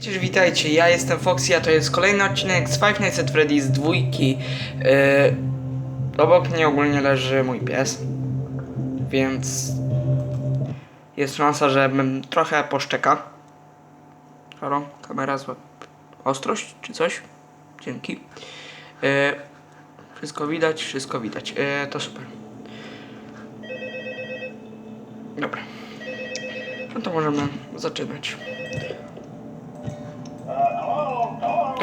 Cześć, witajcie, ja jestem Foxy, a to jest kolejny odcinek z Five Nights at Freddy's dwójki. Yy, obok mnie ogólnie leży mój pies, więc jest szansa, że bym trochę poszczeka. Halo, kamera zła. Ostrość czy coś? Dzięki. Yy, wszystko widać, wszystko widać. Yy, to super. Dobra. No to możemy zaczynać.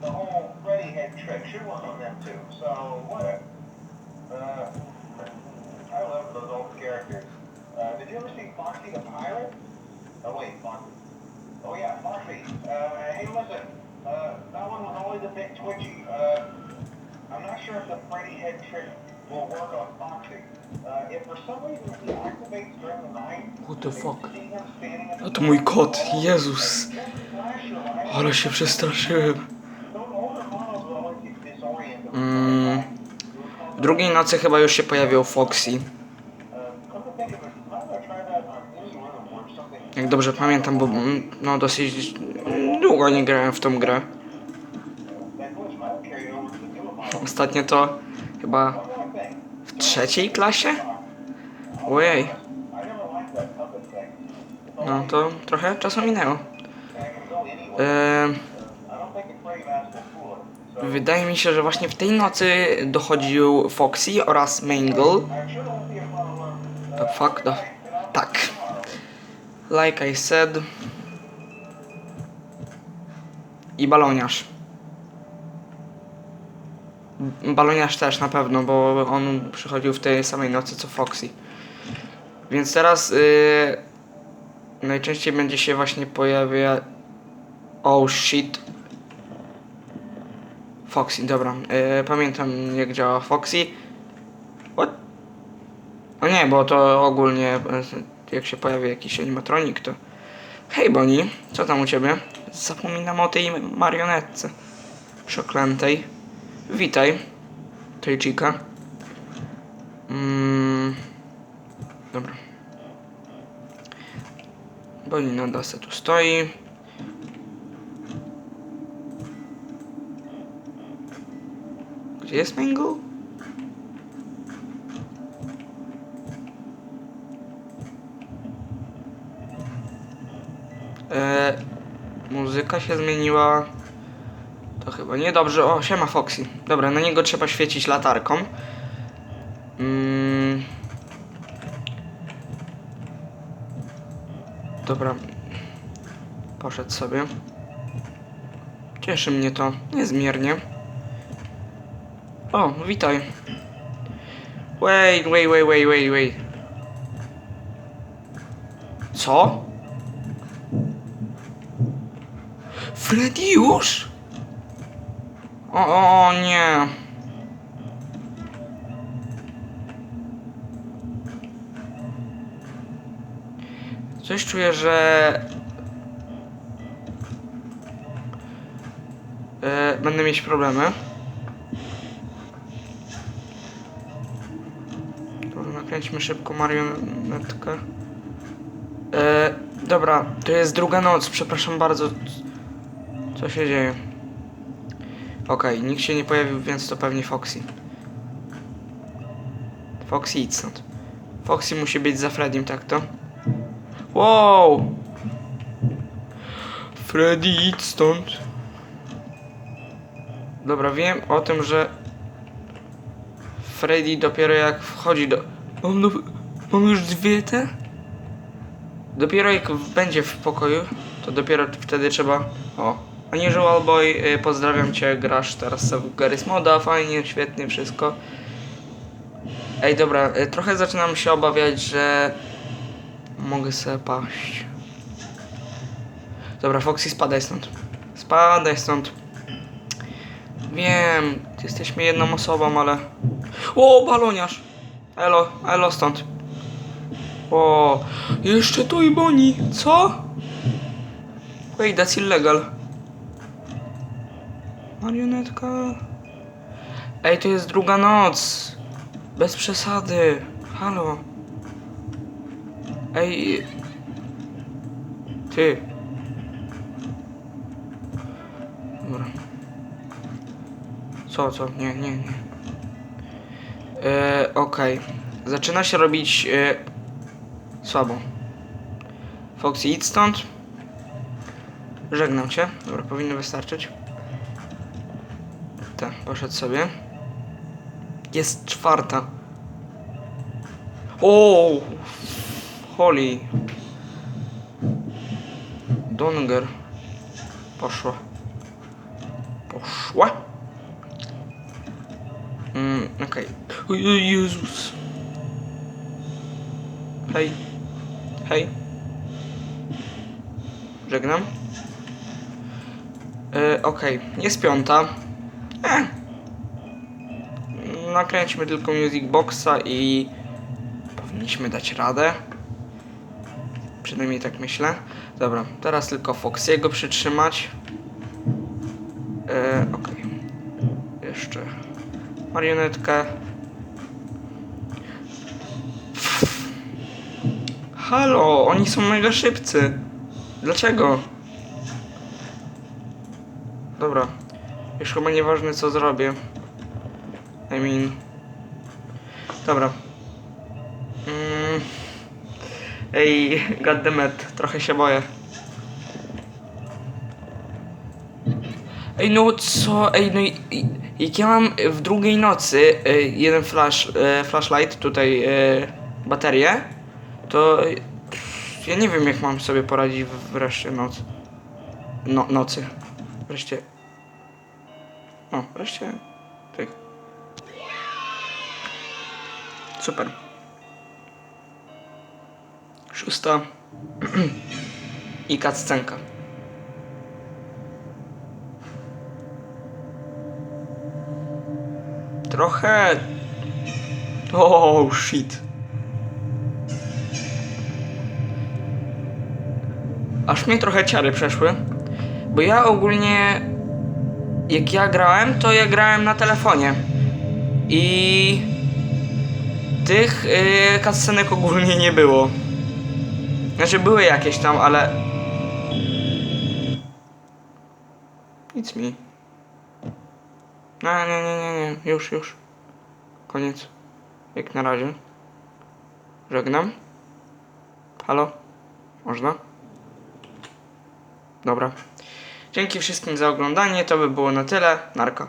the whole Freddy head trick should work on them too. So whatever. Uh, I love those old characters. Uh, did you ever see Foxy the Pirate? Oh wait, Foxy. Oh yeah, Foxy. Uh, hey, listen. Uh, that one was always a bit twitchy. Uh, I'm not sure if the Freddy head trick will work on Foxy. Uh, if for some reason he activates during the night, What the fuck? see him standing at the A to mój kot, Jezus. Ale się przestraszyłem. Mm. Drugiej nocy chyba już się pojawił Foxy. Jak dobrze pamiętam, bo mm, no dosyć długo nie grałem w tą grę. Ostatnio to chyba w trzeciej klasie? Ojej, no to trochę czasu minęło. Eee, wydaje mi się, że właśnie w tej nocy dochodził Foxy oraz Mangle. The fuck the... Tak. Like I said. I baloniarz. Baloniarz też na pewno, bo on przychodził w tej samej nocy co Foxy. Więc teraz yy, najczęściej będzie się właśnie pojawia. Oh shit. Foxy, dobra. Yy, pamiętam jak działa Foxy. What? O nie, bo to ogólnie e, jak się pojawi jakiś animatronik, to... Hej Bonnie, co tam u ciebie? Zapominam o tej marionetce przeklętej. Witaj, Tejcika. Mm, dobra. Bonnie na dasce tu stoi. Gdzie jest Mangle? E, muzyka się zmieniła. To chyba niedobrze. O, siema Foxy. Dobra, na niego trzeba świecić latarką. Mm. Dobra. Poszedł sobie. Cieszy mnie to niezmiernie. O, witaj. Wait, wait, wait, wait, wait, wait. Co? Freddy już? O, o, o nie. Coś czuję, że... E, będę mieć problemy. Nakręćmy szybko marionetkę. E, dobra, to jest druga noc, przepraszam bardzo. Co się dzieje? Okej, nikt się nie pojawił, więc to pewnie Foxy. Foxy idź stąd. Foxy musi być za Freddym, tak to? Wow! Freddy idź stąd. Dobra, wiem o tym, że Freddy dopiero jak wchodzi do... Mam, do... Mam już dwie te? Dopiero jak będzie w pokoju, to dopiero wtedy trzeba... O, Unusual Boy, y, pozdrawiam cię, grasz teraz w Garry's Moda, fajnie, świetnie, wszystko. Ej, dobra, y, trochę zaczynam się obawiać, że mogę sobie paść. Dobra, Foxy, spadaj stąd. Spadaj stąd. Wiem, jesteśmy jedną osobą, ale... O, baloniarz! Elo, elo stąd. O, jeszcze tu i boni. Co? Wait, that's illegal. Marionetka. Ej, to jest druga noc. Bez przesady. Halo. Ej. Ty. Dobra. Co, co? Nie, nie, nie. E, Okej. Zaczyna się robić e, słabo. Foxy, idź stąd. Żegnam cię. Dobra, powinno wystarczyć. Tak, poszedł sobie. Jest czwarta. O! Holly. Donger. Poszła. Poszła. Mm, okej. O Je- Jezus. Hej. Hej. Żegnam. E, okej, jest piąta. E. Nakręćmy tylko Music Boxa i powinniśmy dać radę. Przynajmniej tak myślę. Dobra, teraz tylko Foxiego przytrzymać. E, okej. Jeszcze marionetkę. Halo, oni są mega szybcy. Dlaczego? Dobra. Już chyba nieważne co zrobię. I mean... Dobra. Mm. Ej, goddammit, trochę się boję. Ej, no co? Ej, no i, i, jak ja mam w drugiej nocy e, jeden flash, e, flashlight, tutaj e, baterię, to e, ja nie wiem jak mam sobie poradzić wreszcie noc. No, nocy. Wreszcie. O, wreszcie. Tak. Super. Szósta. I kaccenka. Trochę. Oh shit. Aż mnie trochę ciary przeszły. Bo ja ogólnie. Jak ja grałem, to ja grałem na telefonie. I. Tych yy, ogólnie nie było. Znaczy były jakieś tam, ale. Nic mi. No, nie, nie, nie, nie, już, już. Koniec. Jak na razie. Żegnam. Halo? Można? Dobra. Dzięki wszystkim za oglądanie. To by było na tyle. Narka.